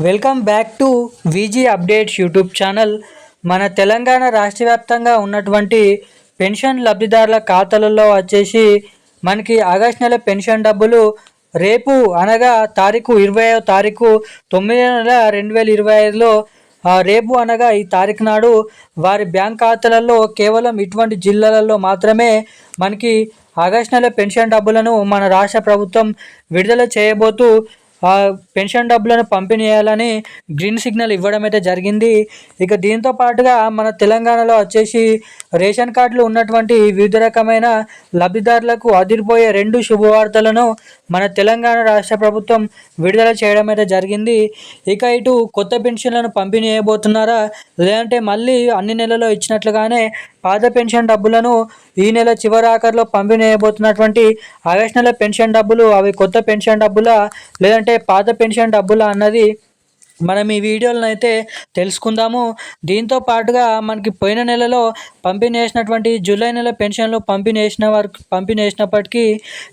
Welcome back to Viji updates YouTube channel. మన తెలంగాణ రాష్ట్ర వ్యాప్తంగా ఉన్నటువంటి పెన్షన్ లబ్ధిదారుల ఖాతాలలో వచ్చేసి మనకి ఆగస్ట్ నెల పెన్షన్ డబ్బులు రేపు అనగా తారీఖు ఇరవై తారీఖు తొమ్మిది నెల రెండు వేల ఇరవై ఐదులో రేపు అనగా ఈ తారీఖు నాడు వారి బ్యాంక్ ఖాతాలలో కేవలం ఇటువంటి జిల్లాలలో మాత్రమే మనకి ఆగస్ట్ నెల పెన్షన్ డబ్బులను మన రాష్ట్ర ప్రభుత్వం విడుదల చేయబోతూ ఆ పెన్షన్ డబ్బులను పంపిణీ చేయాలని గ్రీన్ సిగ్నల్ ఇవ్వడం అయితే జరిగింది. ఇక దీంతో పాటుగా మన తెలంగాణలో వచ్చేసి రేషన్ కార్డులు ఉన్నటువంటి వివిధ రకమైన లబ్ధిదారులకు అదిరిపోయే రెండు శుభవార్తలను మన తెలంగాణ రాష్ట్ర ప్రభుత్వం విడుదల చేయడం అయితే జరిగింది. ఇక ఇటు కొత్త పెన్షన్లను పంపిణీ చేయబోతున్నారా? లేదంటే మళ్ళీ అన్ని నెలలో ఇచ్చినట్లుగానే పాత పెన్షన్ డబ్బులను ఈ నెల చివరి పంపిణీ చేయబోతున్నటువంటి ఆగస్ట్ నెల పెన్షన్ డబ్బులు అవి కొత్త పెన్షన్ డబ్బులా లేదంటే పాత పెన్షన్ డబ్బులా అన్నది మనం ఈ వీడియోలను అయితే తెలుసుకుందాము. దీంతో పాటుగా మనకి పోయిన నెలలో పంపిణీ చేసినటువంటి జూలై నెల పెన్షన్లు పంపిణీ చేసిన వరకు పంపిణీ చేసినప్పటికీ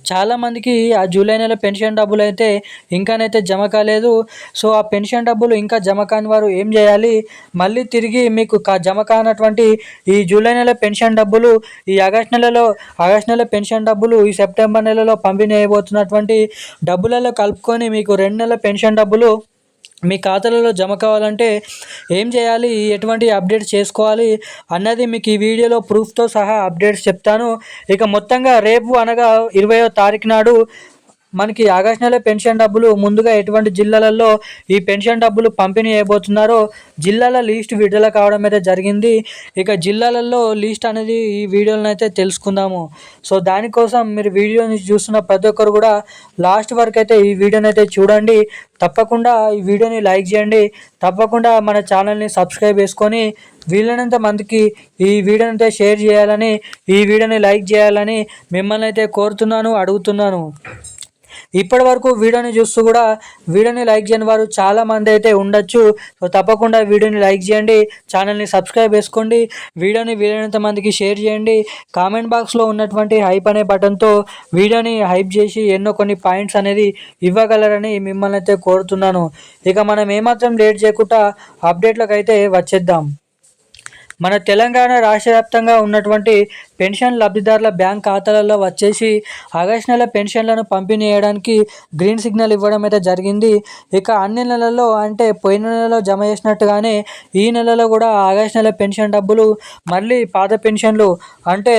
చాలామందికి ఆ జూలై నెల పెన్షన్ డబ్బులు అయితే ఇంకానైతే జమ కాలేదు. సో ఆ పెన్షన్ డబ్బులు ఇంకా జమ కాని వారు ఏం చేయాలి? మళ్ళీ తిరిగి మీకు కా జమ కానటువంటి ఈ జూలై నెల పెన్షన్ డబ్బులు ఈ ఆగస్ట్ నెలలో ఆగస్ట్ నెల పెన్షన్ డబ్బులు ఈ సెప్టెంబర్ నెలలో పంపిణీ అయిపోతున్నటువంటి డబ్బులలో కలుపుకొని మీకు రెండు నెలల పెన్షన్ డబ్బులు మీ ఖాతాలలో జమ కావాలంటే ఏం చేయాలి? ఎటువంటి అప్డేట్స్ చేసుకోవాలి? అన్నది మీకు ఈ వీడియోలో ప్రూఫ్తో సహా అప్డేట్స్ చెప్తాను. ఇక మొత్తంగా రేపు అనగా ఇరవయో తారీఖు నాడు మనకి ఆగస్ట్ నెల పెన్షన్ డబ్బులు ముందుగా ఎటువంటి జిల్లాలలో ఈ పెన్షన్ డబ్బులు పంపిణీ చేయబోతున్నారో జిల్లాల లిస్ట్ విడుదల కావడం అయితే జరిగింది. ఇక జిల్లాలలో లిస్ట్ అనేది ఈ వీడియోలను అయితే తెలుసుకుందాము. సో దానికోసం మీరు వీడియోని చూస్తున్న ప్రతి ఒక్కరు కూడా లాస్ట్ వరకు అయితే ఈ వీడియోని అయితే చూడండి. తప్పకుండా ఈ వీడియోని లైక్ చేయండి. తప్పకుండా మన ఛానల్ని సబ్స్క్రైబ్ చేసుకొని వీళ్ళనంత మందికి ఈ వీడియోని అయితే షేర్ చేయాలని ఈ వీడియోని లైక్ చేయాలని మిమ్మల్ని అయితే కోరుతున్నాను అడుగుతున్నాను. ఇప్పటి వరకు వీడియోని చూస్తూ కూడా వీడియోని లైక్ చేయని వారు చాలా మంది అయితే ఉండొచ్చు. సో తప్పకుండా వీడియోని లైక్ చేయండి ఛానల్ని సబ్స్క్రైబ్ చేసుకోండి వీడియోని వీలైనంత మందికి షేర్ చేయండి. కామెంట్ బాక్స్లో ఉన్నటువంటి హైప్ అనే బటన్తో వీడియోని హైప్ చేసి ఎన్నో కొన్ని పాయింట్స్ అనేది ఇవ్వగలరని మిమ్మల్ని అయితే కోరుతున్నాను. ఇక మనం ఏమాత్రం లేట్ చేయకుండా అప్డేట్లకు అయితే వచ్చేద్దాం. మన తెలంగాణ రాష్ట్ర వ్యాప్తంగా ఉన్నటువంటి పెన్షన్ లబ్ధిదారుల బ్యాంక్ ఖాతాలలో వచ్చేసి ఆగస్ట్ నెల పెన్షన్లను పంపిణీ చేయడానికి గ్రీన్ సిగ్నల్ ఇవ్వడం అయితే జరిగింది. ఇక అన్ని నెలల్లో అంటే పోయిన నెలలో జమ చేసినట్టుగానే ఈ నెలలో కూడా ఆగస్ట్ నెల పెన్షన్ డబ్బులు మళ్ళీ పాత పెన్షన్లు అంటే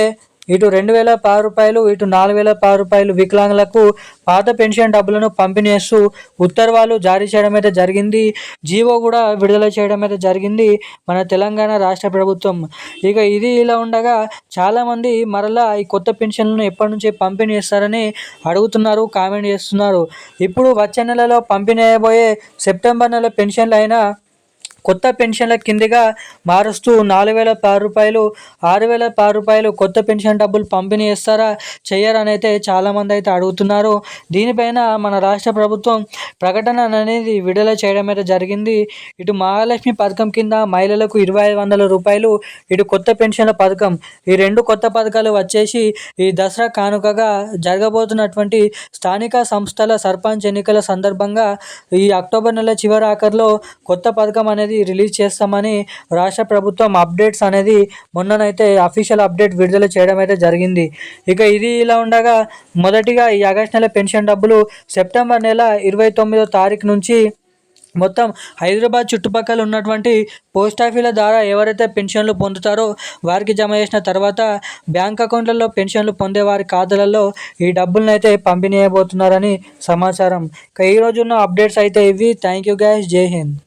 ఇటు రెండు వేల పది రూపాయలు ఇటు నాలుగు వేల పది రూపాయలు వికలాంగులకు పాత పెన్షన్ డబ్బులను పంపిణీ చేస్తూ ఉత్తర్వులు జారీ చేయడం అయితే జరిగింది. జీవో కూడా విడుదల చేయడం అయితే జరిగింది మన తెలంగాణ రాష్ట్ర ప్రభుత్వం. ఇక ఇది ఇలా ఉండగా చాలామంది మరలా ఈ కొత్త పెన్షన్లను ఎప్పటి నుంచి పంపిణీ చేస్తారని అడుగుతున్నారు కామెంట్ చేస్తున్నారు. ఇప్పుడు వచ్చే నెలలో పంపిణీ అయ్యబోయే సెప్టెంబర్ నెల పెన్షన్లు అయినా కొత్త పెన్షన్ల కిందిగా మారుస్తూ నాలుగు వేల పది రూపాయలు ఆరు వేల పది రూపాయలు కొత్త పెన్షన్ డబ్బులు పంపిణీ చేస్తారా చేయరని అయితే చాలామంది అయితే అడుగుతున్నారు. దీనిపైన మన రాష్ట్ర ప్రభుత్వం ప్రకటన అనేది విడుదల చేయడం అయితే జరిగింది. ఇటు మహాలక్ష్మి పథకం కింద మహిళలకు ఇరవై ఐదు వందల రూపాయలు ఇటు కొత్త పెన్షన్ల పథకం ఈ రెండు కొత్త పథకాలు వచ్చేసి ఈ దసరా కానుకగా జరగబోతున్నటువంటి స్థానిక సంస్థల సర్పంచ్ ఎన్నికల సందర్భంగా ఈ అక్టోబర్ నెల చివరి ఆఖరిలో కొత్త పథకం అనేది రిలీజ్ చేస్తామని రాష్ట్ర ప్రభుత్వం అప్డేట్స్ అనేది మొన్ననైతే అఫీషియల్ అప్డేట్ విడుదల చేయడం అయితే జరిగింది. ఇక ఇది ఇలా ఉండగా మొదటిగా ఈ ఆగస్ట్ నెల పెన్షన్ డబ్బులు సెప్టెంబర్ నెల ఇరవై తొమ్మిదో తారీఖు నుంచి మొత్తం హైదరాబాద్ చుట్టుపక్కల ఉన్నటువంటి పోస్ట్ ఆఫీల ద్వారా ఎవరైతే పెన్షన్లు పొందుతారో వారికి జమ చేసిన తర్వాత బ్యాంక్ అకౌంట్లలో పెన్షన్లు పొందే వారి ఖాతాలలో ఈ డబ్బులను అయితే పంపిణీ చేయబోతున్నారని సమాచారం. ఇక ఈ రోజున్న అప్డేట్స్ అయితే ఇవి. థ్యాంక్ యూ గ్యాస్ జై హింద్